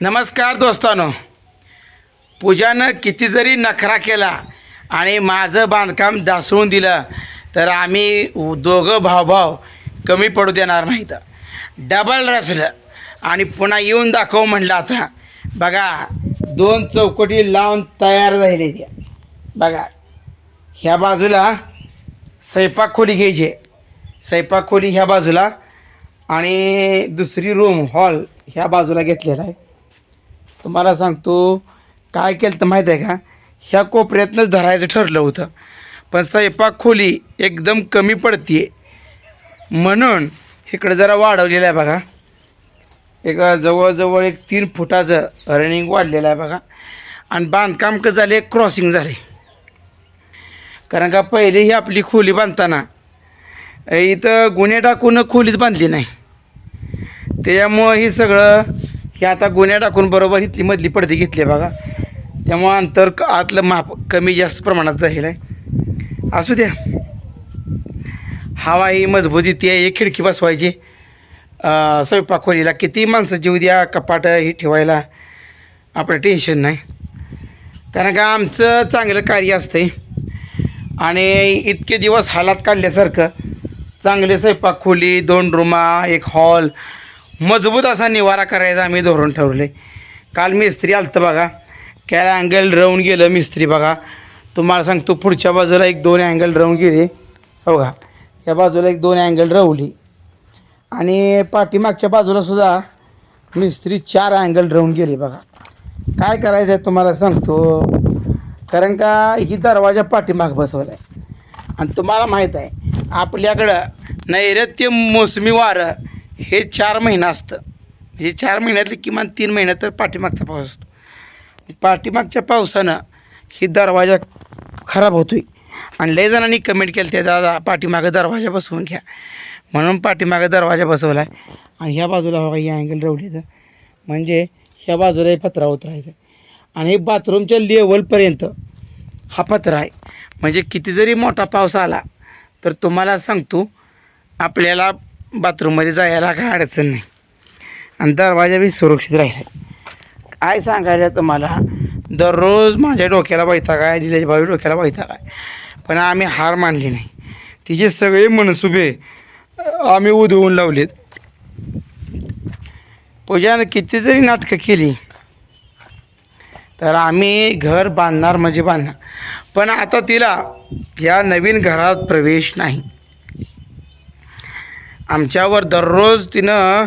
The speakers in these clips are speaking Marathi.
नमस्कार दोस्तानो. पूजानं किती जरी नखरा केला आणि माझं बांधकाम ढासळून दिलं तर आम्ही दोघं भावभाव कमी पडू देणार नाहीत. डबल रचलं आणि पुन्हा येऊन दाखव म्हणलं आता. बघा दोन चौकटी लावून तयार झाले त्या बघा ह्या बाजूला स्वयंपाक खोली घ्यायची स्वयंपाक खोली ह्या बाजूला आणि दुसरी रूम हॉल ह्या बाजूला घेतलेला आहे. तुम्हाला सांगतो काय केलं तर माहीत आहे का? ह्या कोपऱ्यातनंच धरायचं ठरलं होतं. पण स्वयंपाक खोली एकदम कमी पडते म्हणून इकडं जरा वाढवलेलं आहे बघा. एक जवळजवळ एक तीन फुटाचं रनिंग वाढलेलं आहे बघा. आणि बांधकाम कसं झाले क्रॉसिंग झाले कारण का पहिले ही आपली खोली बांधताना इथं गुन्हे टाकून खोलीच बांधली नाही. त्याच्यामुळं ही सगळं की आता गुन्ह्या टाकून बरोबर इथली मधली पडदी घेतली बघा. त्यामुळं अंतर आतलं माप कमी जास्त प्रमाणात झालेलं आहे. असू द्या. हवा ही मजबूती ती आहे एक खिडकी बसवायची. स्वयंपाक खोलीला किती माणसं जीव द्या कपाट ही ठेवायला आपलं टेन्शन नाही. कारण का आमचं चांगलं कार्य असतंय. आणि इतके दिवस हालात काढल्यासारखं चांगले स्वयंपाक खोली दोन रूमा एक हॉल मजबूत असा निवारा करायचा आम्ही धोरण ठरवले काल मिस्त्री आलतं बघा. काय अँगल राहून गेलं मिस्त्री बघा. तुम्हाला सांगतो पुढच्या बाजूला एक दोन अँगल राहून गेले. बघा. या बाजूला एक दोन अँगल राहली आणि पाठीमागच्या बाजूला सुद्धा मिस्त्री चार अँगल राहून गेले बघा. काय करायचं आहे तुम्हाला सांगतो. कारण का ही दरवाजा पाठीमाग बसवला आहे आणि तुम्हाला माहीत आहे आपल्याकडं नैऋत्य मोसमी वारं हे चार महिना असतं. म्हणजे चार महिन्यातले किमान तीन महिन्यात तर पाठीमागचा पाऊस असतो. पाठीमागच्या पावसानं ही दरवाजा खराब होतो आहे आणि लय जणांनी कमेंट केलं ते दादा पाठीमागं दरवाजा बसवून घ्या. म्हणून पाठीमागं दरवाजा बसवला आहे आणि ह्या बाजूला बघा ही अँगल रवली तर. म्हणजे ह्या बाजूला हे पत्रा उतरायचा आहे. आणि हे बाथरूमच्या लेवलपर्यंत हा पत्रा आहे. म्हणजे किती जरी मोठा पाऊस आला तर तुम्हाला सांगतो आपल्याला बाथरूममध्ये जायला काय अडचण नाही. आणि दरवाजा बी सुरक्षित राहिला. काय सांगायला तुम्हाला? दररोज माझ्या डोक्याला बैठा आहे दिल्याच्या भावी डोक्याला बैठा आहे. पण आम्ही हार मानली नाही. तिचे सगळे मनसुबे आम्ही उधळून लावलेत. पूजानं किती जरी नाटकं केली. तर आम्ही घर बांधणार म्हणजे बांधणार. पण आता तिला या नवीन घरात प्रवेश नाही. आमच्यावर दररोज तिनं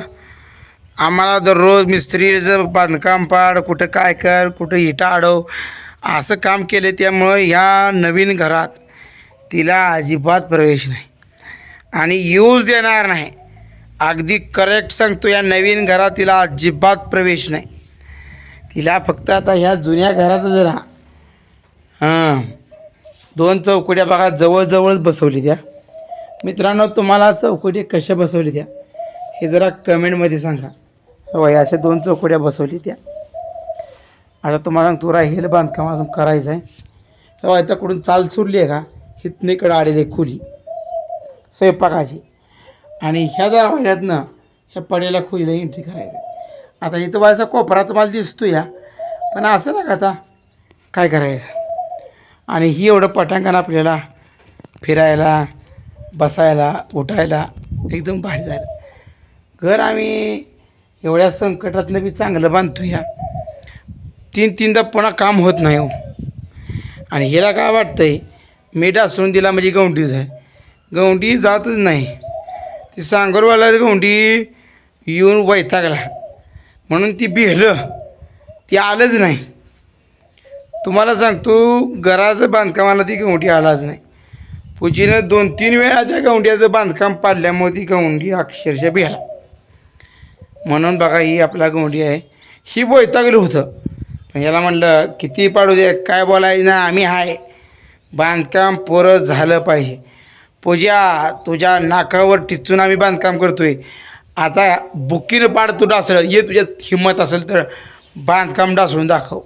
आम्हाला दररोज मिस्त्रीचं बांधकाम पाड कुठं काय कर कुठं इटा अडव असं काम केले त्यामुळं ह्या नवीन घरात तिला अजिबात प्रवेश नाही. आणि यूज देणार नाही. अगदी करेक्ट सांगतो या नवीन घरात तिला अजिबात प्रवेश नाही. तिला फक्त आता ह्या जुन्या घरात जरा हां. दोन चौकड्या बघा जवळजवळच बसवली त्या. मित्रांनो तुम्हाला चौकटी कशा बसवली त्या? हे जरा कमेंटमध्ये सांगा. हो या अशा दोन चौकड्या बसवली त्या. आता तुम्हाला सांगतो राहिलेलं बांधकाम अजून करायचं आहे. हो, हवा इथं चाल सुरली आहे का? हिथनं इकडं आलेली आहे खोली. स्वयंपाकाची. आणि ह्या दरवाज्यातनं ह्या पडेल्या खोलीला एंट्री करायचं आता इथं व्हायचा कोपरा तुम्हाला दिसतो या पण असं ना का आता. काय करायचं? आणि ही एवढं पटांगण आपल्याला फिरायला बसायला उठायला एकदम भारी झालं. घर आम्ही एवढ्या संकटातनं बी चांगलं बांधतो या तीन तीनदा पुन्हा काम होत नाही हो. आणि हिला काय वाटतंय मी डासून दिला म्हणजे गवंडीच आहे गवंडी जातच नाही. ती सांगोरवाला गवंडी येऊन वैतागला. म्हणून ती बिहलं ती आलंच नाही. तुम्हाला सांगतो घराचं बांधकामाला ती गवंडी आलाच नाही. पूजीनं दोन तीन वेळा त्या गवंड्याचं बांधकाम पाडल्यामुळे ती गवंडी अक्षरशः भिला म्हणून बघा ही आपला गवंडी आहे. ही बोयतागली होतं. पण याला म्हणलं किती पाडू दे काय बोलायचं ना आम्ही आहे बांधकाम पोरं झालं पाहिजे. पूजा तुझ्या नाकावर टिचून आम्ही बांधकाम करतोय. आता बुकीनं पाड तू डासळ. ये तुझ्यात हिंमत असेल तर बांधकाम डासळून दाखव.